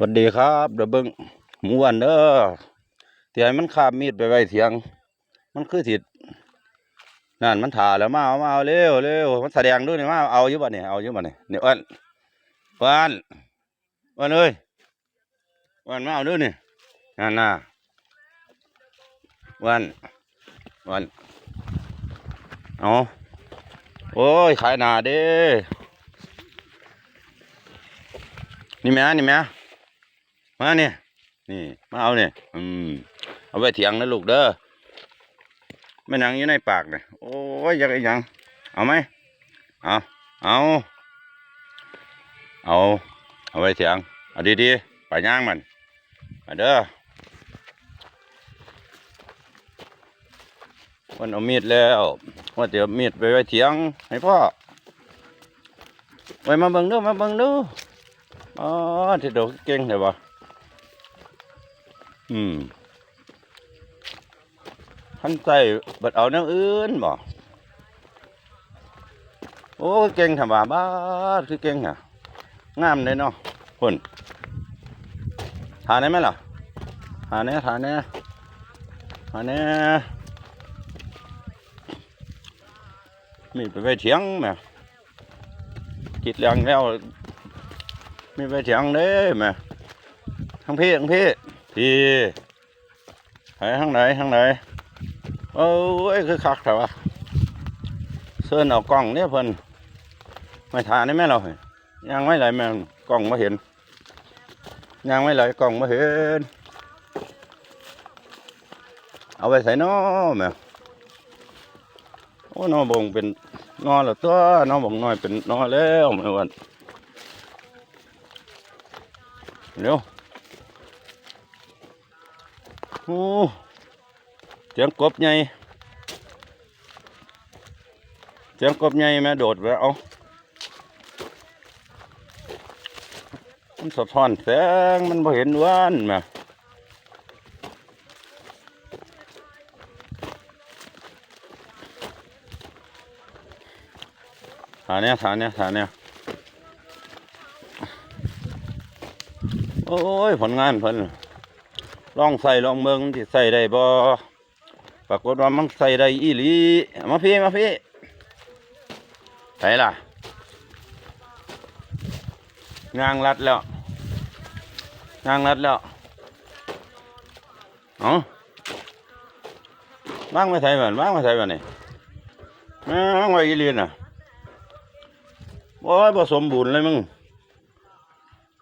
สวัสดีครับเดี๋ยวเบิ้งหมูอันเด้อเตียมันคาบมีดไปไว้เถียง มันคือถิดนั่นมันถ่าแล้วมาเอามาเอาเร็วเร็วมันแสดงด้วยนี่มาเอาอยู่บ่เนี่ยเอาอยู่บ่เนี่ยเนี่ยอ้วนอ้วนอ้วนเอ้ยอ้วนมาเอาด้วยนี่นั่นน่ะอ้วนอ้วนเอาโอ้ยขายหนาเด้นี่แม่นี่แม่ มาเนี่ย นี่ มาเอาเนี่ย อืม เอาไว้เถียงนะลูกเด้อไม่นังอยู่ในปากเนี่ยโอ้ยอยังไงยัง เอาไหมเอาเอา เอา เอาไว้เถียง เอาดีๆ ไปย่างมันมาเด้อวันเอามีดแล้วว่าเดี๋ยวมีดไปไว้เถียง ให้พ่อ ไว้มาเบิ่งด้อมาเบิ่งด้ออ๋อที่ดอกเก่งเลยวะ อืมท่านใจบัดเอาแนวอื่นบ่โอ้เก่งทำว่าบ้าคือเก่งอะงามเลยเนาะคนทานได้ไหมล่ะทานเนี้ยทานเนี้ยทานเนี้ยมีไปไปเถียงแม่คิดเรื่องแล้วมีไปเถียงเด้แม่ทั้งพี่ทั้งพี่ พี่ไหนทางไหนทางไหนโอ้ยคือคักแต่ว่าเสื้อเอากล้องเนี่ยเพิ่นไม่ทานได้ไหมเรายังไม่ไหลแม่กล้องมาเห็นยังไม่ไหลกล้องมาเห็น เอาไปใส่นอแม่โอ้นอบงเป็นนอแล้วตัวนอบงน้อยเป็นนอแล้วแม่วันเร็ว โอ้เสียงกบใหญ่เสียงกบใหญ่แม่โดดไปเอามันสะท้อนแสงมันบ่เห็นว่านแม่ฐานเนี้ยฐานเนี้ยฐานเนี้ยโอ้ยผลงานเพิ่น ลองใส่ลองเมืองที่ใส่ได้บ่ปรากฏว่ามันใส่ได้อีหลีมาพี่มาพี่ไหนล่ะงางรัดแล้วงางรัดแล้วเอาว่างไม่ใส่เหมือนว่างไม่ใส่เหมือนนี่ว่างไว้อีหลีน่ะโอ้ยผสมบูรณ์เลยมึง